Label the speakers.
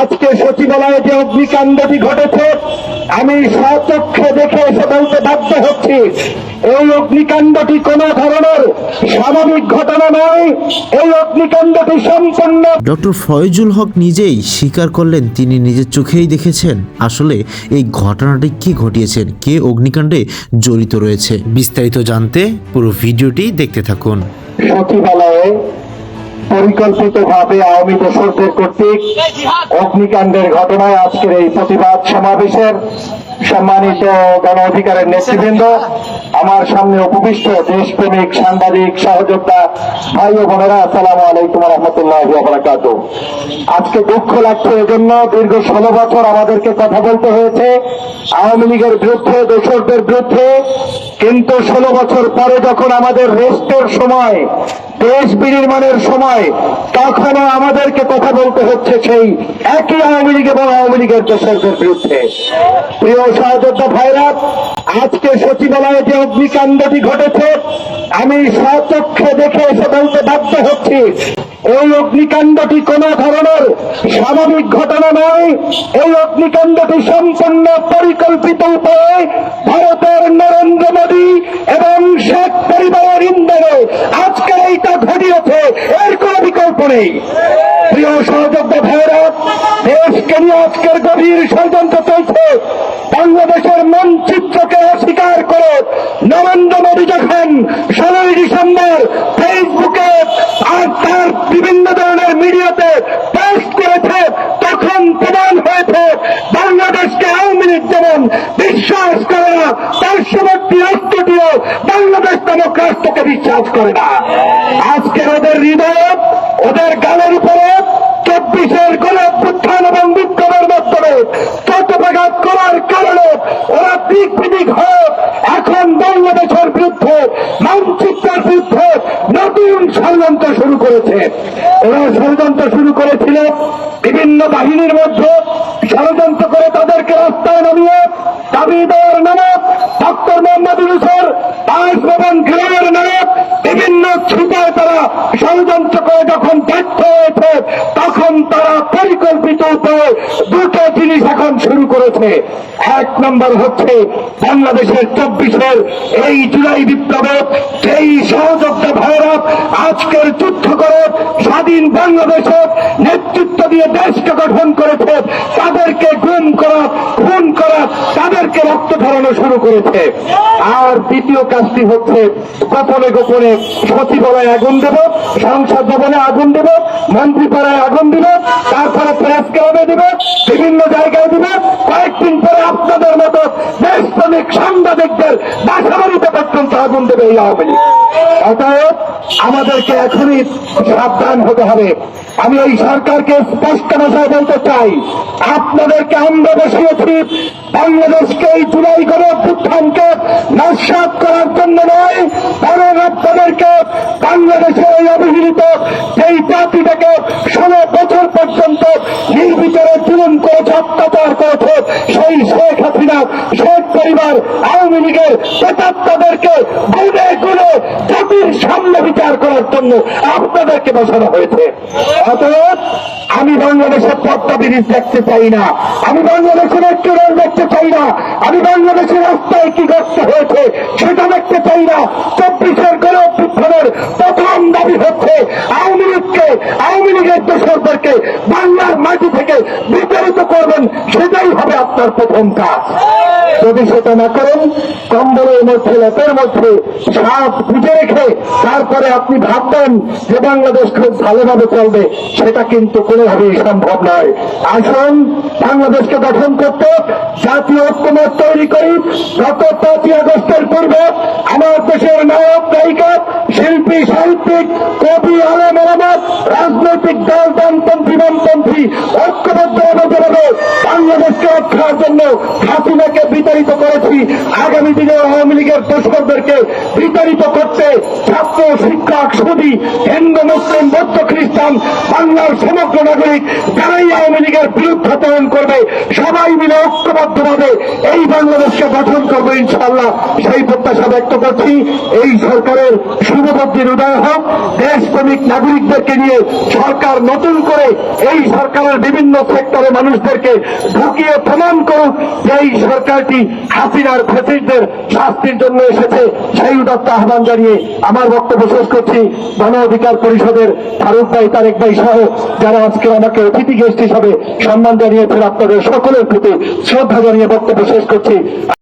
Speaker 1: আজকে সচিবালয়ে যে অগ্নিকাণ্ডটি ঘটেছে আমি স্বচক্ষে দেখে এসে বলতে বাধ্য হচ্ছি এই অগ্নিকাণ্ডটি কোন ধরনের স্বাভাবিক ঘটনা নয় এই অগ্নিকাণ্ডটি সম্পূর্ণ
Speaker 2: ডক্টর ফয়জুল হক নিজেই স্বীকার করলেন তিনি নিজের চোখেই দেখেছেন। আসলে এই ঘটনাটি কি ঘটিয়েছেন কে অগ্নিকাণ্ডে জড়িত রয়েছে? বিস্তারিত জানতে পুরো ভিডিওটি দেখতে থাকুন।
Speaker 1: সচিবালয়ে পরিকল্পিতভাবে আওয়ামী দোসরদের কর্তৃক অগ্নিকাণ্ডের ঘটনায় আজকের এই প্রতিবাদ সমাবেশের সম্মানিত গণ অধিকারের নেতৃবৃন্দ, আমার সামনে উপবিষ্ট দেশপ্রেমিক সাংবাদিক, সহযোদ্ধা ভাই ও বোনেরা, আসসালামু আলাইকুম রহমতুল্লাহ বারাকাতু আজকে দুঃখ লাগছে এজন্য দীর্ঘ ষোলো বছর আমাদেরকে কথা বলতে হয়েছে, আওয়ামী লীগের বিরুদ্ধে, দোসরদের বিরুদ্ধে, কিন্তু ষোলো বছর পরে যখন আমাদের রেস্টের সময় দেশ বিনির্মাণের সময় তখনও আমাদেরকে কথা বলতে হচ্ছে সেই একই আওয়ামী লীগ এবং আওয়ামী লীগের দোষকদের বিরুদ্ধে। প্রিয় সহযোদ্ধা ভাইরা, আজকে সচিবালয়ে যে অগ্নিকাণ্ডটি ঘটেছে, আমি স্বচক্ষে দেখে এসে বলতে বাধ্য হচ্ছি এই অগ্নিকাণ্ডটি কোন ধরনের স্বাভাবিক ঘটনা নয়। এই অগ্নিকাণ্ডটি সম্পূর্ণ পরিকল্পিত উপায়ে ভারতের নরেন্দ্র মোদী এবং শেখ পরিবারের ইন্ধনে আজকে এইটা ঘটিয়েছে, এর কোন বিকল্প নেই। প্রিয় সহযোদ্ধা ভাইরা দেশকে নিয়ে আজকের গভীর ষড়যন্ত্র চলছে। বাংলাদেশের মানচিত্রকে অস্বীকার করে নরেন্দ্র মোদী যখন ষোলোই ডিসেম্বর ফেসবুকে আর তার বিভিন্ন ধরনের মিডিয়াতে পোস্ট করেছে তখন প্রমাণ হয়েছে বাংলাদেশকে আওয়ামী লীগ যেমন বিশ্বাস করে না। পার্শ্ববর্তী রাষ্ট্রটিও বাংলাদেশ নামক রাষ্ট্রকে বিশ্বাস করে না। আজকের ওদের হৃদয়, ওদের গালের উপরে চব্বিশের গোলাপ উত্থান এবং বিক্ষোভের মাধ্যমে চট্টপাঘাত করার কারণে ওরা দিক বিদিক হোক এখন বাংলাদেশের বিরুদ্ধে মানচিত্রের বিরুদ্ধে নতুন ষড়যন্ত্র শুরু করেছে। ওরা ষড়যন্ত্র শুরু করেছিল বিভিন্ন বাহিনীর মধ্যে। ষড়যন্ত্র করে তাদেরকে রাস্তায় নামিয়ে দাবি দেওয়ার নামে ডক্টর মোহাম্মদ ইউসুফ বাসভবন গ্রামের নামে বিভিন্ন ছুপায় তারা ষড়যন্ত্র করে যখন ব্যর্থ হয়েছে, তখন তারা পরিকল্পিত উপায়ে দুটো জিনিস এখন শুরু করেছে। এক নম্বর হচ্ছে বাংলাদেশের চব্বিশের এই জুলাই বিপ্লবে সেই সহযোদ্ধা ভাইরা আজকের যুদ্ধ করে স্বাধীন বাংলাদেশে নেতৃত্ব দিয়ে দেশকে গঠন করেছে, তাদেরকে গুম করা, খুন করা, তাদেরকে রক্ত ধরানো শুরু করেছে। আর দ্বিতীয় কাজটি হচ্ছে গোপনে গোপনে সচিবালয়ে আগুন দেব, সংসদ ভবনে আগুন দেব, মন্ত্রীপাড়ায় আগুন দিব, তারপরে প্রেস ক্লাবে দিব, বিভিন্ন জায়গায় দিব কয়েকদিন পরে আপনাদের মতো দেশপ্রেমিক সাংবাদিকদের বাসা বাড়িতে পর্যন্ত আগুন দেবে এই আওয়ামী লীগ। অতএব আমাদেরকে এখনই সাবধান হতে হবে। আমি এই সরকারকে স্পষ্ট ভাষায় বলতে চাই, আপনাদেরকে আমরা বসিয়েছি বাংলাদেশকে এই জুলাই করে অভ্যুত্থানকে নস্বাত করার জন্য নয়, বরং আপনাদেরকে বাংলাদেশের এই অবহেলিত সেই জাতিটাকে ষোলো বছর পর্যন্ত চুলন করেছে অত্যাচার করেছে? সেই শেখ হাসিনা, শেখ পরিবার আওয়ামী লীগের প্রেতাত্মাদেরকে গুনে গুনে জাতির সামনে বিচার করার জন্য আপনাদেরকে বসানো হয়েছে। অতএব আমি বাংলাদেশের পদ্মা ব্রিজ দেখতে চাই না। আমি বাংলাদেশের একটি রেল দেখতে চাই না। আমি বাংলাদেশের রাস্তায় কি করতে হয়েছে, সেটা দেখতে চাই না। চব্বিশের গণ অভ্যুত্থানের প্রথম দাবি হচ্ছে আওয়ামী লীগকে আওয়ামী লীগের দোষরদেরকে বাংলার মাটি থেকে বিতাড়িত করবেন, সেটাই হবে আপনার প্রথম কাজ। যদি সেটা না করেন, কম্বলের মধ্যে, লেপের মধ্যে সাপ খুঁজে রেখে তারপরে আপনি ভাববেন যে বাংলাদেশ খুব ভালোভাবে চলবে, সেটা কিন্তু কোনোভাবেই সম্ভব নয়। আসুন, বাংলাদেশকে গঠন করতে জাতীয় ঐক্যমত তৈরি করি। গত পাঁচই আগস্টের পূর্বে আমার দেশের নায়ক, নায়িকা, শিল্পী, সাহিত্যিক কবি আলম আলামত রাজনৈতিক দল বামপন্থী বামপন্থী ঐক্যবদ্ধ হবে বাংলাদেশকে রক্ষার জন্য হাসিনাকে বিতাড়িত করেছি। আগামী দিনে আওয়ামী লীগের দোষরদেরকে বিতাড়িত করতে ছাত্র, শিক্ষক সুদী হিন্দু, মুসলিম, বৌদ্ধ, খ্রিস্টান, বাংলার সমগ্র নাগরিক যারাই আওয়ামী লীগের বিরুদ্ধে করবে, সবাই মিলে ঐক্যবদ্ধভাবে এই বাংলাদেশকে গঠন করবে। ইনশাআল্লাহ সেই প্রত্যাশা ব্যক্ত করছি। এই সরকারের শুভবুদ্ধির উদয় হোক। দেশপ্রেমিক নাগরিকদেরকে নিয়ে সরকার নতুন করে এই সরকারের বিভিন্ন সেক্টরে মানুষদেরকে ঢুকিয়ে প্রমাণ করুক। যে এই সরকারটি হাসিনার ফেসিসদের শাস্তির জন্য এসেছে, সেই উদাত্ত আহ্বান জানিয়ে আমার বক্তব্য শেষ করছি। গণ অধিকার পরিষদের ফারুক ভাই, তারেক ভাই সহ যারা আজকে আমাকে অতিথি গেস্ট হিসাবে সম্মান জানিয়েছেন, আপনাদের সকলের প্রতি শ্রদ্ধা জানিয়ে বক্তব্য শেষ করছি।